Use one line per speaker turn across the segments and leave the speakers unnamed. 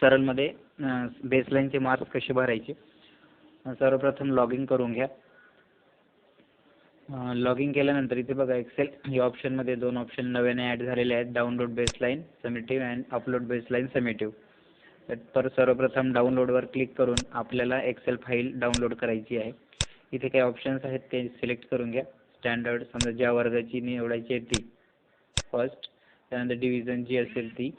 सरलमध्ये बेसलाईनचे marks कसे भरायचे? सर्वप्रथम लॉग इन करून घ्या. लॉग इन केल्यानंतर इथे बघा एक्सेल या ऑप्शनमध्ये दोन ऑप्शन नव्याने ॲड झालेले आहेत. Download baseline summative and upload baseline summative तर सर्वप्रथम डाउनलोडवर क्लिक करून आपल्याला एक्सेल फाईल डाउनलोड करायची आहे. इथे काही ऑप्शन्स आहेत ते सिलेक्ट करून घ्या. स्टँडर्ड समजा ज्या वर्गाची निवडायची आहे ती. फर्स्ट त्यानंतर डिव्हिजन जी असेल ती.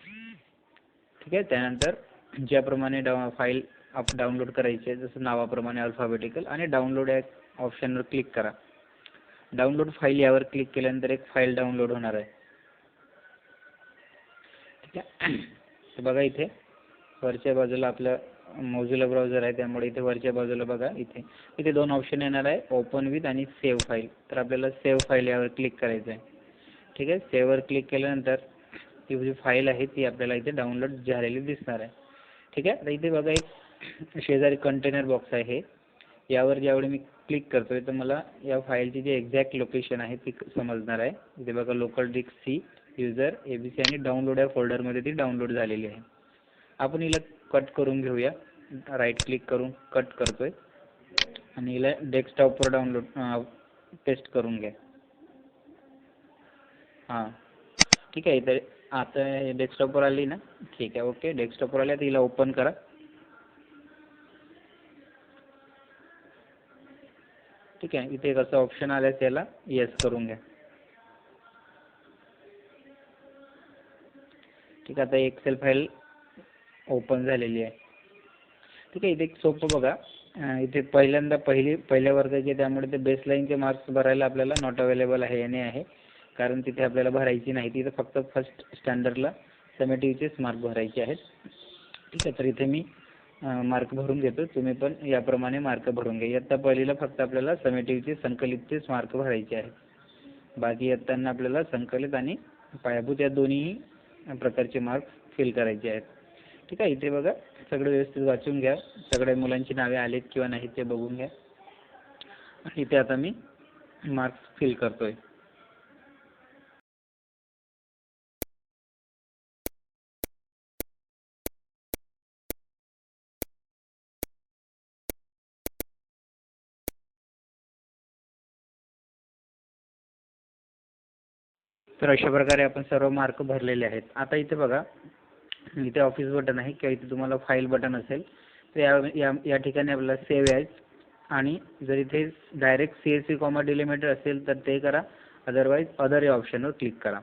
ठीक आहे? त्यानंतर ज्याप्रमाणे डा फाईल अप डाउनलोड करायची आहे जसं नावाप्रमाणे अल्फाबेटिकल आणि डाउनलोड या ऑप्शनवर क्लिक करा. डाउनलोड फाईल यावर क्लिक केल्यानंतर एक फाईल डाउनलोड होणार आहे. ठीक आहे? तर बघा इथे वरच्या बाजूला आपलं मोझिला ब्राउझर आहे त्यामुळे इथे वरच्या बाजूला बघा इथे इथे दोन ऑप्शन येणार आहे ओपन विथ आणि सेव्ह फाईल तर आपल्याला सेव्ह फाईल यावर क्लिक करायचं आहे ठीक आहे? सेव्हवर क्लिक केल्यानंतर ती जी फाईल आहे ती आपल्याला इथे डाउनलोड झालेली दिसणार आहे. ठीक आहे? तर इथे बघा एक शेजारी कंटेनर बॉक्स आहे हे. यावर ज्यावेळी मी क्लिक करतो आहे तर मला या फाईलची जी एक्झॅक्ट लोकेशन आहे ती समजणार आहे. इथे बघा local disk C user A B C आणि डाउनलोड या फोल्डरमध्ये ती डाउनलोड झालेली आहे. आपण हिला कट करून घेऊया. राईट क्लिक करून कट करतो आहे आणि हिला डेस्कटॉपवर डाउनलोड पेस्ट करून घ्या. हां. ठीक आहे इथे आता डेस्कटॉपवर आली ना? ठीक आहे ओके. डेस्कटॉपवर आली तर हिला ओपन करा. ठीक आहे इथे कसं ऑप्शन आलं आहे त्याला येस करून घ्या. ठीक आहे आता एक्सेल फाईल ओपन झालेली आहे. ठीक आहे इथे एक सोपं बघा. इथे पहिल्यांदा पहिली पहिल्या वर्गाचे त्यामुळे ते बेसलाईनचे मार्क्स भरायला आपल्याला नॉट अवेलेबल आहे याने आहे. कारण तिथे आपल्याला भरायची नाही. तिथे फक्त फर्स्ट स्टँडर्डला समेटिव्हचेच मार्क भरायचे आहेत. ठीक आहे तर इथे मी मार्क भरून घेतो. तुम्ही पण याप्रमाणे मार्क भरून घ्या. इयत्ता पहिलीला फक्त आपल्याला समेटिव्हचे संकलितचेच मार्क भरायचे आहेत. बाकी इयत्तांना आपल्याला संकलित आणि पायाभूत या दोन्ही प्रकारचे मार्क्स फिल करायचे आहेत. ठीक आहे इथे बघा. सगळं व्यवस्थित वाचून घ्या. सगळ्या मुलांची नावे आलेत किंवा नाहीत ते बघून घ्या. आणि इथे आता मी मार्क्स फिल करतो आहे तर अशा प्रकारे आपण सर्व मार्क भरलेले आहेत. आता इथे बघा इथे ऑफिस बटन आहे किंवा इथे तुम्हाला फाईल बटन असेल तर या या या ठिकाणी आपल्याला सेव्ह ॲज आणि जर इथे direct C S C comma delimiter असेल तर ते करा. अदरवाईज अदर या ऑप्शनवर क्लिक करा.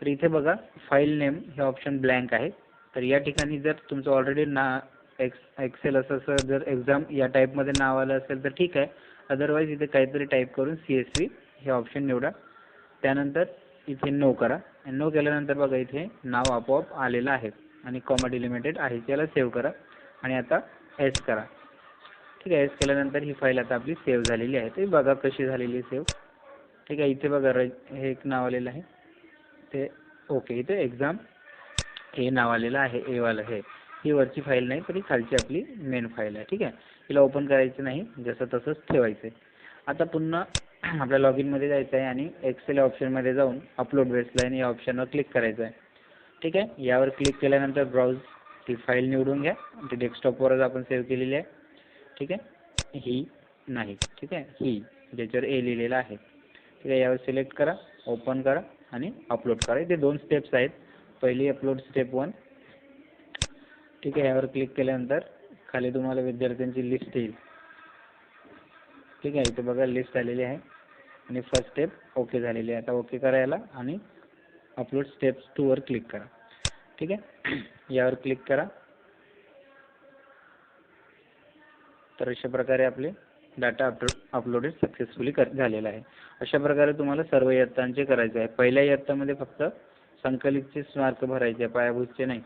तर इथे बघा फाईल नेम हे ऑप्शन ब्लँक आहे. तर या ठिकाणी जर तुमचं ऑलरेडी ना एक्स एक्सेल असं असं जर एक्झाम या टाईपमध्ये नाव आलं असेल तर ठीक आहे. अदरवाईज इथे काहीतरी टाईप करून सी एस सी हे ऑप्शन निवडा. त्यानंतर इथे नो करा. आणि नो केल्यानंतर बघा इथे नाव आपोआप आलेलं आहे. आणि कॉमा डिलिमिटेड आहे. त्याला सेव्ह करा. आणि आता एस करा. ठीक आहे एस केल्यानंतर ही फाईल आता आपली सेव्ह झालेली आहे. ते बघा कशी झालेली आहे सेव्ह ठीक आहे इथे बघा र हे एक नाव आलेलं आहे. ते ओके इथे एक्झाम हे नाव आलेलं आहे एवालं हे. ही वरची फाईल नाही तरी खालची आपली मेन फाईल आहे. ठीक आहे हिला ओपन करायचं नाही. जसं तसंच ठेवायचं आहे आता पुन्हा आपल्या लॉग इनमध्ये जायचं आहे आणि एक्सेल ऑप्शनमध्ये जाऊन अपलोड बेसलाईन या ऑप्शनवर क्लिक करायचं आहे. ठीक आहे? यावर क्लिक केल्यानंतर ब्राउज ती फाईल निवडून घ्या. ती डेस्कटॉपवरच आपण सेव्ह केलेली आहे. ठीक आहे? ही नाही. ठीक आहे? ही ज्याच्यावर ए लिहिलेलं आहे. ठीक आहे? यावर सिलेक्ट करा ओपन करा आणि अपलोड करा. इथे दोन स्टेप्स आहेत. पहिली अपलोड स्टेप वन ठीक आहे? यावर क्लिक केल्यानंतर खाली तुम्हाला विद्यार्थ्यांची लिस्ट येईल. ठीक आहे? इथे बघा लिस्ट आलेली आहे. आणि फर्स्ट स्टेप ओके झालेली आहे. आता ओके करायला आणि अपलोड स्टेप्स टूवर क्लिक करा. ठीक आहे? यावर क्लिक करा. तर अशा प्रकारे आपले डाटा अपलोड अपलोडेड सक्सेसफुली कर झालेला आहे. अशा प्रकारे तुम्हाला सर्व इयत्तांचे करायचे आहे. पहिल्या इयत्तामध्ये फक्त संकलितचेच मार्क भरायचे आहे. पायाभूतचे नाही.